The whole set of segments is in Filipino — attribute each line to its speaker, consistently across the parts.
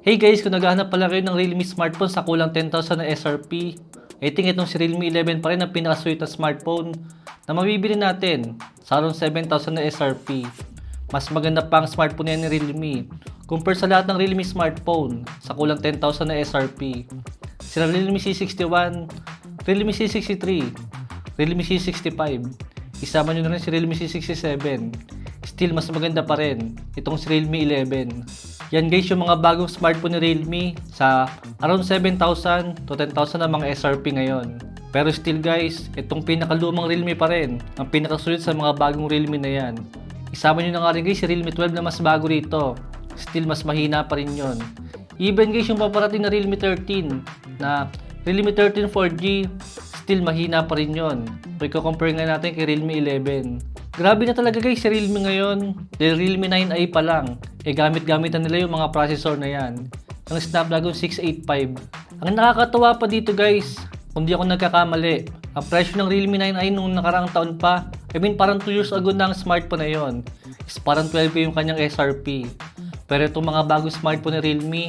Speaker 1: Hey guys, kung naghahanap pala kayo ng Realme smartphone sa kulang 10,000 na SRP, I think itong si Realme 11 pa rin ang pinaka-sweet na smartphone na mabibili natin sa around 7,000 na SRP. Mas maganda pa ang smartphone ni Realme compare sa lahat ng Realme smartphone sa kulang 10,000 na SRP. Sila Realme C61, Realme C63, Realme C65, isama nyo na rin si Realme C67. Still, mas maganda pa rin itong si Realme 11. Yan guys, yung mga bagong smartphone ni Realme sa around 7,000 to 10,000 na mga SRP ngayon. Pero still guys, itong pinakalumang Realme pa rin, ang pinakasulit sa mga bagong Realme na yan. Isama nyo na nga rin guys si Realme 12 na mas bago rito. Still, mas mahina pa rin yon. Even guys, yung paparating na Realme 13 na Realme 13 4G, still mahina pa rin yon. Kung i-compare nga natin kay Realme 11. Grabe na talaga guys si Realme ngayon. Dahil Realme 9i pa lang, eh gamit-gamit na nila yung mga processor na yan. Yung Snapdragon 685. Ang nakakatawa pa dito guys, kung di ako nagkakamali, ang presyo ng Realme 9i nung nakaraang taon pa, I mean parang 2 years ago na ang smartphone na yon, is parang 12 yung kanyang SRP. Pero itong mga bagong smartphone ni Realme,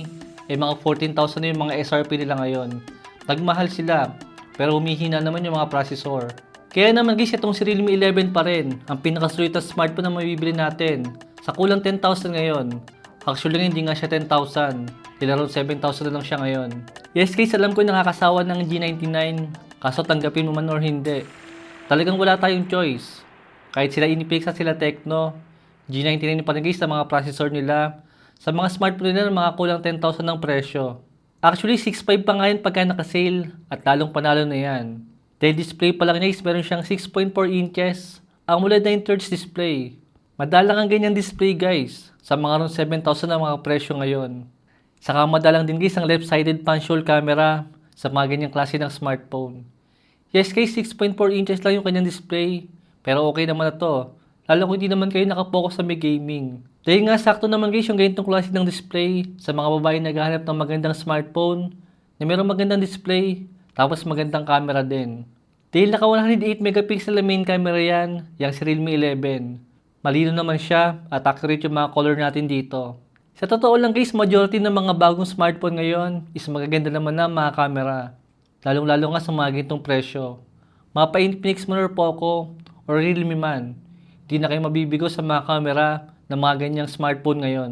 Speaker 1: eh mga 14,000 na yung mga SRP nila ngayon. Nagmahal sila, pero humihina naman yung mga processor. Kaya naman guys, itong si Realme 11 pa rin, ang pinakasulit na smartphone na mabibili natin. Sa kulang 10,000 ngayon. Actually hindi nga siya 10,000. Around 7,000 na lang siya ngayon. Yes guys, alam ko nakakasawa ng G99. Kaso tanggapin mo man or hindi. Talagang wala tayong choice. Kahit sila Infinix at sila Tecno, G99 pa rin guys sa mga processor nila. Sa mga smartphone nila, mga kulang 10,000 ng presyo. Actually, 6.5 pa nga yun pagka naka-sale at lalong panalo na yan. Dahil display pa lang guys, meron siyang 6.4 inches. AMOLED 9 Hz display. Madalang ang ganyan display guys sa mga around 7,000 na mga presyo ngayon. Saka madalang din guys ang left-sided punch-hole camera sa mga ganyang klase ng smartphone. Yes guys, 6.4 inches lang yung kanyang display. Pero okay naman na to. Lalo kung hindi naman kayo nakapokus sa may gaming. Dahil nga sakto naman guys yung ganitong klase ng display sa mga babae na naghahanap ng magandang smartphone na mayroong magandang display tapos magandang camera din. Dahil naka 108 megapixel na main camera yan, yung si Realme 11. Malino naman siya at accurate yung mga color natin dito. Sa totoo lang guys, majority ng mga bagong smartphone ngayon is magaganda naman na mga camera. Lalong-lalo nga sa mga gintong presyo. Mapa Infinix man or Poco or Realme man, di na kayo mabibigo sa mga camera ng mga ganyang smartphone ngayon.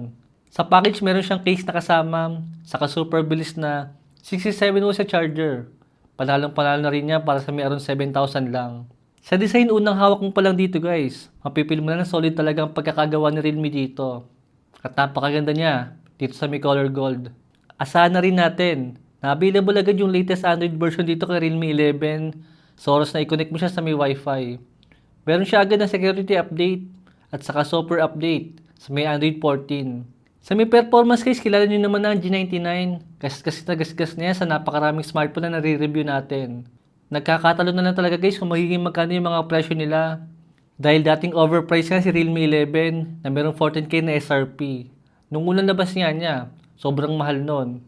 Speaker 1: Sa package, meron siyang case na kasama, saka super bilis na 67 watts sa charger. Panalong panalo na rin niya para sa may around 7,000 lang. Sa design, unang hawak mo pa lang dito guys. Mapipil mo na na solid talaga ang pagkakagawa ni Realme dito. At napakaganda niya dito sa may color gold. Asahan na rin natin na available agad yung latest Android version dito kay Realme 11 sa oras na i-connect mo siya sa may Wi-Fi. Meron siya agad ng security update at saka software update sa may Android 14. Sa may performance case, kilala nyo naman na ang G99. Kasi na gasgas niya sa napakaraming smartphone na nare-review natin. Nagkakatalo na lang talaga guys kung magiging magkano yung mga presyo nila. Dahil dating overpriced nga si Realme 11 na merong 14k na SRP. Nung unang labas niya niya, sobrang mahal nun.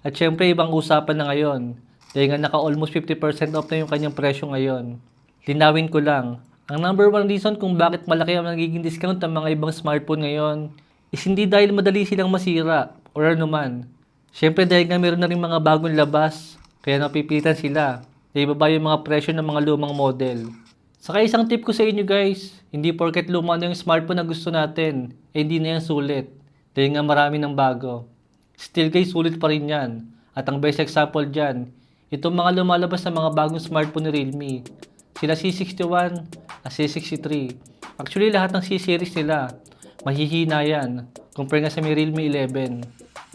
Speaker 1: At syempre ibang usapan na ngayon. Dahil nga naka almost 50% off na yung kanyang presyo ngayon. Linawin ko lang, ang number one reason kung bakit malaki ang nagiging discount ng mga ibang smartphone ngayon is hindi dahil madali silang masira or ano man. Siyempre dahil nga meron na rin mga bagong labas, kaya napipilitan sila. Ibaba yung mga presyo ng mga lumang model. Saka isang tip ko sa inyo guys, hindi porket luma na yung smartphone na gusto natin, eh hindi na yan sulit. Dahil nga marami ng bago. Still guys, sulit pa rin yan. At ang best example dyan, itong mga lumalabas na mga bagong smartphone ni Realme. Sila C61 at C63. Actually, lahat ng C-series nila, mahihina yan. Compare nga sa may Realme 11.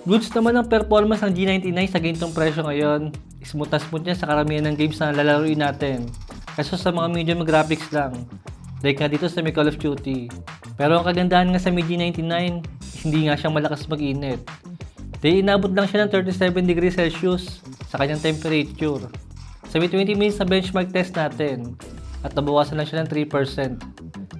Speaker 1: Goods naman ang performance ng G99 sa ganitong presyo ngayon. Smooth na smooth niya sa karamihan ng games na lalaroin natin. Kaso sa mga medium graphics lang. Like nga dito sa may Call of Duty. Pero ang kagandahan nga sa may G99, hindi nga siyang malakas mag-init. Dahil inabot lang siya ng 37 degrees Celsius sa kanyang temperature. Sa may 20 minutes na benchmark test natin at nabawasan lang siya ng 3%.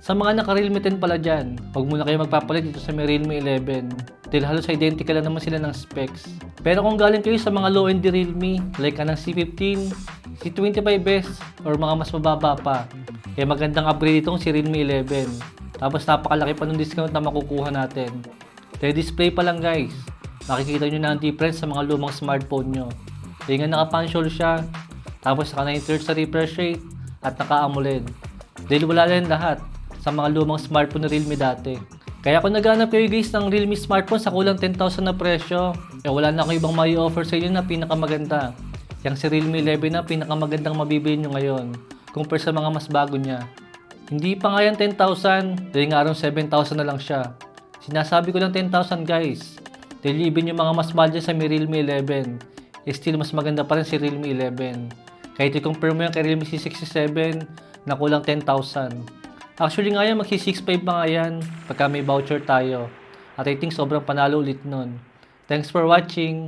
Speaker 1: Sa mga naka-Realme 10 pala dyan, huwag muna kayo magpapalit dito sa may Realme 11 dahil halos identical lang naman sila ng specs. Pero kung galing kayo sa mga low-end Realme, like ka ng C15, C25s, or mga mas mababa pa, eh magandang upgrade itong si Realme 11. Tapos napakalaki pa ng discount na makukuha natin. Dahil display pa lang guys, makikita nyo na ang difference sa mga lumang smartphone nyo. Dahil nga naka-punch siya, tapos naka 9 sa refresh rate, at naka-AMOLED. Dahil wala na yan lahat sa mga lumang smartphone na Realme dati. Kaya kung naghanap kayo guys ng Realme smartphone sa kulang 10,000 na presyo, eh wala na ako ibang may offer sa inyo na pinakamaganda. Yang si Realme 11 na pinakamagandang mabibili nyo ngayon compare sa mga mas bago niya. Hindi pa nga yan 10,000, dahil nga around 7,000 na lang siya. Sinasabi ko lang 10,000 guys. Dahil even yung mga mas mahal dyan sa Realme 11, eh still mas maganda pa rin si Realme 11. Kahit i-compare mo yan kay Realme C67 na kulang 10,000. Actually nga yan, magsi 6.5 pa nga yan pagka may voucher tayo. At I think sobrang panalo ulit nun. Thanks for watching.